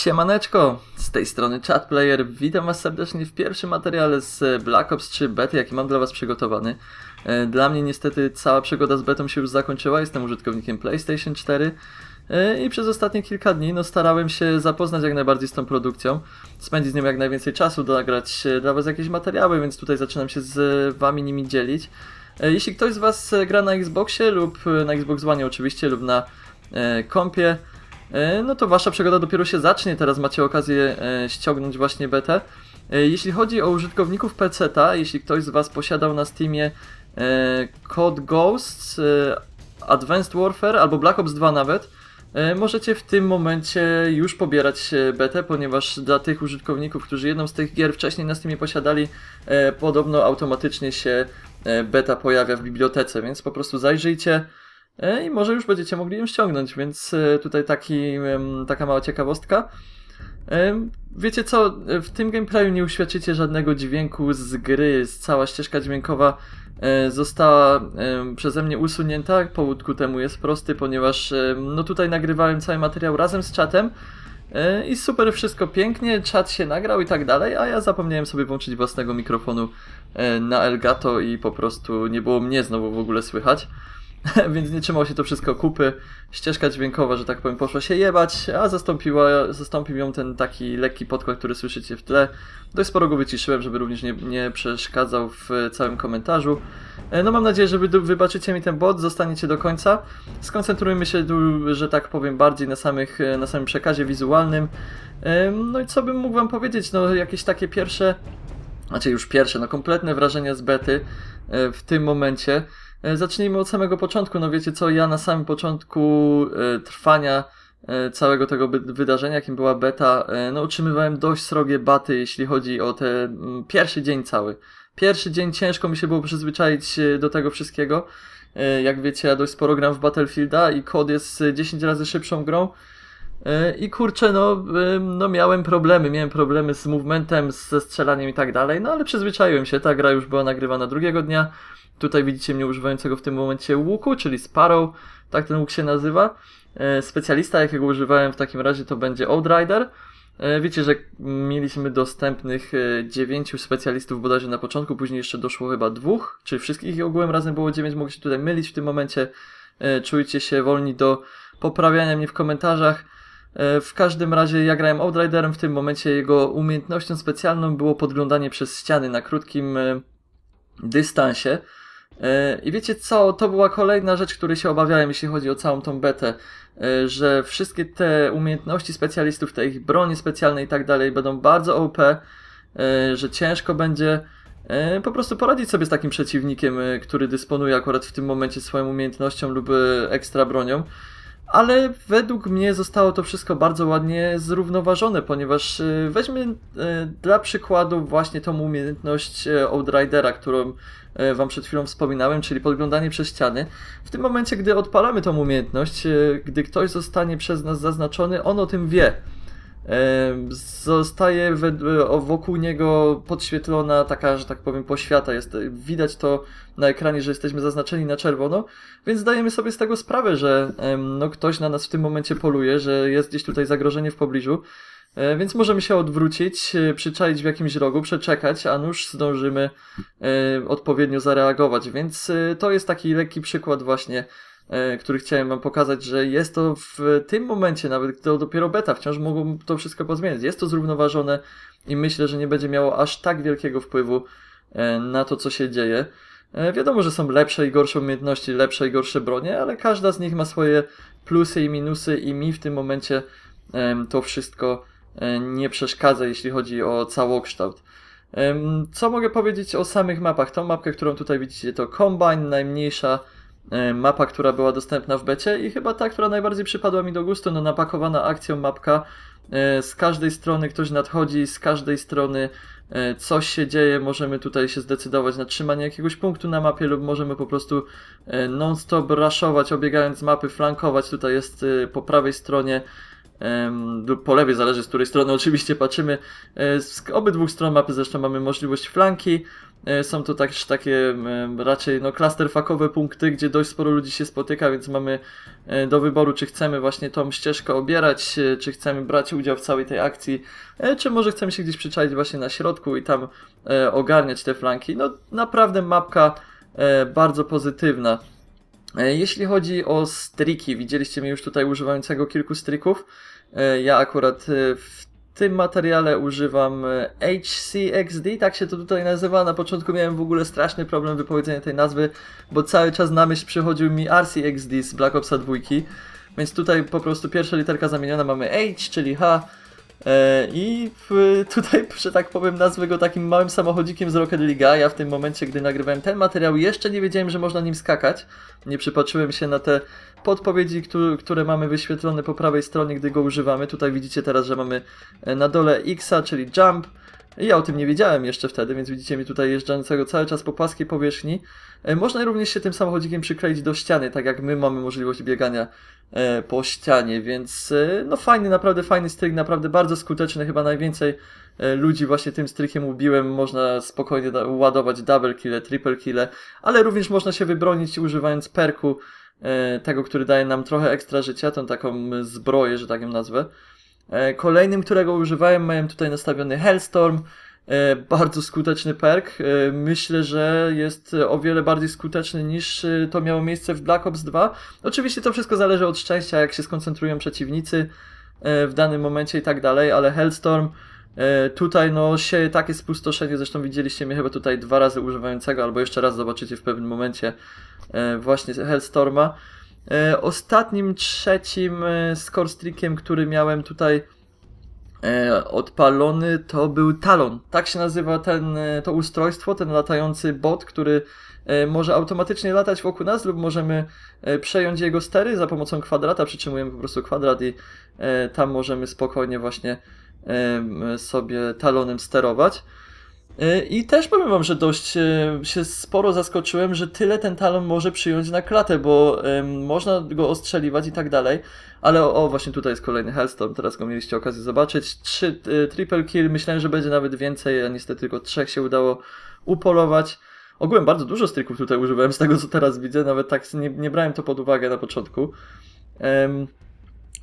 Siemaneczko, z tej strony ChatPlayer. Witam Was serdecznie w pierwszym materiale z Black Ops 3 bety, jaki mam dla Was przygotowany. E, dla mnie niestety cała przygoda z betą się już zakończyła, jestem użytkownikiem PlayStation 4 e, i przez ostatnie kilka dni no, starałem się zapoznać jak najbardziej z tą produkcją, spędzić z nią jak najwięcej czasu, nagrać dla Was jakieś materiały, więc tutaj zaczynam się z Wami nimi dzielić. E, jeśli ktoś z Was gra na Xboxie lub na Xbox One oczywiście lub na kompie, E, no to wasza przygoda dopiero się zacznie. Teraz macie okazję e, ściągnąć właśnie betę. E, jeśli chodzi o użytkowników PC-ta, jeśli ktoś z was posiadał na Steamie Code Ghosts, Advanced Warfare albo Black Ops 2 nawet, możecie w tym momencie już pobierać betę, ponieważ dla tych użytkowników, którzy jedną z tych gier wcześniej na Steamie posiadali, podobno automatycznie się beta pojawia w bibliotece, więc po prostu zajrzyjcie. E, i może już będziecie mogli ją ściągnąć, więc e, tutaj taki, taka mała ciekawostka. E, wiecie co, w tym gameplayu nie uświadczycie żadnego dźwięku z gry, cała ścieżka dźwiękowa została przeze mnie usunięta. Powód ku temu jest prosty, ponieważ no tutaj nagrywałem cały materiał razem z czatem i super wszystko pięknie, czat się nagrał i tak dalej, a ja zapomniałem sobie włączyć własnego mikrofonu na Elgato i po prostu nie było mnie znowu w ogóle słychać. więc nie trzymało się to wszystko kupy. Ścieżka dźwiękowa, że tak powiem, poszła się jebać, a zastąpiła, zastąpił ją ten taki lekki podkład, który słyszycie w tle. Dość sporo go wyciszyłem, żeby również nie, nie przeszkadzał w całym komentarzu. E, no mam nadzieję, że wy, wybaczycie mi ten bot, zostaniecie do końca. Skoncentrujmy się że tak powiem, bardziej na, samych, na samym przekazie wizualnym. E, no i co bym mógł wam powiedzieć? No jakieś takie pierwsze, znaczy już pierwsze, no kompletne wrażenia z bety e, w tym momencie. E, zacznijmy od samego początku. No wiecie co, ja na samym początku e, trwania e, całego tego wydarzenia, jakim była beta, no utrzymywałem dość srogie baty, jeśli chodzi o ten pierwszy dzień cały. Pierwszy dzień ciężko mi się było przyzwyczaić do tego wszystkiego. Jak wiecie, ja dość sporo gram w Battlefielda i kod jest 10 razy szybszą grą. I kurczę, no, no miałem problemy, miałem problemy z movementem, ze strzelaniem i tak dalej, no ale przyzwyczaiłem się, ta gra już była nagrywana drugiego dnia. Tutaj widzicie mnie używającego w tym momencie łuku, czyli Sparrow, tak ten łuk się nazywa. E, specjalista, jakiego używałem w takim razie, to będzie Outrider. E, wiecie, że mieliśmy dostępnych e, dziewięciu specjalistów bodajże na początku, później jeszcze doszło chyba dwóch, czyli wszystkich ich ogółem razem było dziewięć, mogę się tutaj mylić w tym momencie. Czujcie się wolni do poprawiania mnie w komentarzach. W każdym razie ja grałem Outriderem, w tym momencie jego umiejętnością specjalną było podglądanie przez ściany na krótkim dystansie. E, I wiecie co, to była kolejna rzecz, której się obawiałem, jeśli chodzi o całą tą betę, e, że wszystkie te umiejętności specjalistów, te ich broni specjalne i tak dalej będą bardzo OP, e, że ciężko będzie po prostu poradzić sobie z takim przeciwnikiem, który dysponuje akurat w tym momencie swoją umiejętnością lub ekstra bronią. Ale według mnie zostało to wszystko bardzo ładnie zrównoważone, ponieważ weźmy dla przykładu właśnie tą umiejętność Outridera, którą wam przed chwilą wspominałem, czyli podglądanie przez ściany. W tym momencie, gdy odpalamy tą umiejętność, gdy ktoś zostanie przez nas zaznaczony, on o tym wie. Zostaje wokół niego podświetlona taka, że tak powiem, poświata. Jest, widać to na ekranie, że jesteśmy zaznaczeni na czerwono, więc zdajemy sobie z tego sprawę, że no, ktoś na nas w tym momencie poluje, że jest gdzieś tutaj zagrożenie w pobliżu. E, więc możemy się odwrócić, e, przyczaić w jakimś rogu, przeczekać, a nuż zdążymy e, odpowiednio zareagować. Więc to jest taki lekki przykład właśnie, który chciałem wam pokazać, że jest to w tym momencie, nawet to dopiero beta, wciąż mogą to wszystko pozmieniać. Jest to zrównoważone i myślę, że nie będzie miało aż tak wielkiego wpływu na to, co się dzieje. Wiadomo, że są lepsze i gorsze umiejętności, lepsze i gorsze bronie, ale każda z nich ma swoje plusy i minusy i mi w tym momencie to wszystko E, nie przeszkadza, jeśli chodzi o całokształt. Co mogę powiedzieć o samych mapach? Tą mapkę, którą tutaj widzicie, to Combine, najmniejsza e, mapa, która była dostępna w becie i chyba ta, która najbardziej przypadła mi do gustu, no napakowana akcją mapka. E, z każdej strony ktoś nadchodzi, z każdej strony coś się dzieje, możemy tutaj się zdecydować na trzymanie jakiegoś punktu na mapie lub możemy po prostu non-stop raszować, obiegając mapy, flankować. Tutaj jest po prawej stronie lub po lewej, zależy z której strony oczywiście patrzymy. E, Z obydwu stron mapy zresztą mamy możliwość flanki. E, Są to też takie em, raczej no, clusterfuckowe punkty, gdzie dość sporo ludzi się spotyka, więc mamy e, do wyboru, czy chcemy właśnie tą ścieżkę obierać, czy chcemy brać udział w całej tej akcji, czy może chcemy się gdzieś przyczaić właśnie na środku i tam ogarniać te flanki. No naprawdę mapka bardzo pozytywna. E, Jeśli chodzi o striki, widzieliście mnie już tutaj używającego kilku strików. E, Ja akurat e, w tym materiale używam HCXD, tak się to tutaj nazywa. Na początku miałem w ogóle straszny problem wypowiedzenia tej nazwy, bo cały czas na myśl przychodził mi RCXD z Black Opsa 2. Więc tutaj po prostu pierwsza literka zamieniona mamy H, czyli H. E, I tutaj, że tak powiem, nazwę go takim małym samochodzikiem z Rocket League. Ja w tym momencie, gdy nagrywałem ten materiał, jeszcze nie wiedziałem, że można nim skakać. Nie przypatrzyłem się na te podpowiedzi, które, mamy wyświetlone po prawej stronie, gdy go używamy. Tutaj widzicie teraz, że mamy e, na dole X, czyli jump. I Ja o tym nie wiedziałem jeszcze wtedy, więc widzicie mi tutaj jeżdżącego cały czas po płaskiej powierzchni. E, Można również się tym samochodzikiem przykleić do ściany, tak jak my mamy możliwość biegania e, po ścianie, więc e, no fajny, naprawdę fajny stryk, naprawdę bardzo skuteczny, chyba najwięcej ludzi właśnie tym strykiem ubiłem, można spokojnie ładować double kille, triple kille, ale również można się wybronić używając perku, tego, który daje nam trochę ekstra życia, tą taką zbroję, że tak ją nazwę. E, Kolejnym, którego używałem, miałem tutaj nastawiony Hellstorm. E, Bardzo skuteczny perk. E, Myślę, że jest o wiele bardziej skuteczny niż to miało miejsce w Black Ops 2. Oczywiście to wszystko zależy od szczęścia, jak się skoncentrują przeciwnicy w danym momencie i tak dalej, ale Hellstorm tutaj no sieje takie spustoszenie, zresztą widzieliście mnie chyba tutaj dwa razy używającego, albo jeszcze raz zobaczycie w pewnym momencie właśnie Hellstorma. E, Ostatnim, trzecim score streakiem, który miałem tutaj e, odpalony, to był Talon. Tak się nazywa ten, e, to ustrojstwo, ten latający bot, który może automatycznie latać wokół nas lub możemy przejąć jego stery za pomocą kwadrata, przytrzymujemy po prostu kwadrat i tam możemy spokojnie właśnie sobie talonem sterować. E, I też powiem wam, że dość e, się sporo zaskoczyłem, że tyle ten talon może przyjąć na klatę, bo można go ostrzeliwać i tak dalej. Ale o, o, właśnie tutaj jest kolejny Hellstorm, teraz go mieliście okazję zobaczyć. Trzy y, triple kill, myślałem, że będzie nawet więcej, a niestety tylko trzech się udało upolować. Ogółem bardzo dużo strików tutaj używałem z tego, co teraz widzę, nawet tak nie, nie brałem to pod uwagę na początku. Em,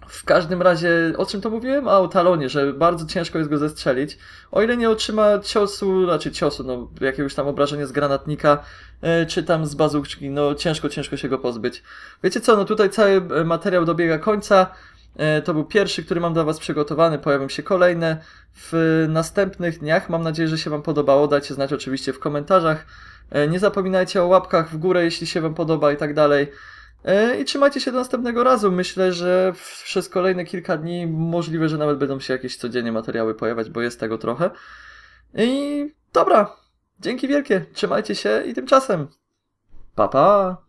w każdym razie, o czym to mówiłem? A o talonie, że bardzo ciężko jest go zestrzelić. O ile nie otrzyma ciosu, raczej ciosu, no jakiegoś tam obrażenia z granatnika, e, czy tam z bazuczki, no ciężko, ciężko się go pozbyć. Wiecie co, no tutaj cały e, materiał dobiega końca. E, To był pierwszy, który mam dla Was przygotowany, pojawią się kolejne w następnych dniach. Mam nadzieję, że się Wam podobało. Dajcie znać oczywiście w komentarzach. Nie zapominajcie o łapkach w górę, jeśli się Wam podoba i tak dalej. E, I trzymajcie się do następnego razu. Myślę, że przez kolejne kilka dni możliwe, że nawet będą się jakieś codziennie materiały pojawiać, bo jest tego trochę. I dobra. Dzięki wielkie. Trzymajcie się i tymczasem. Pa pa.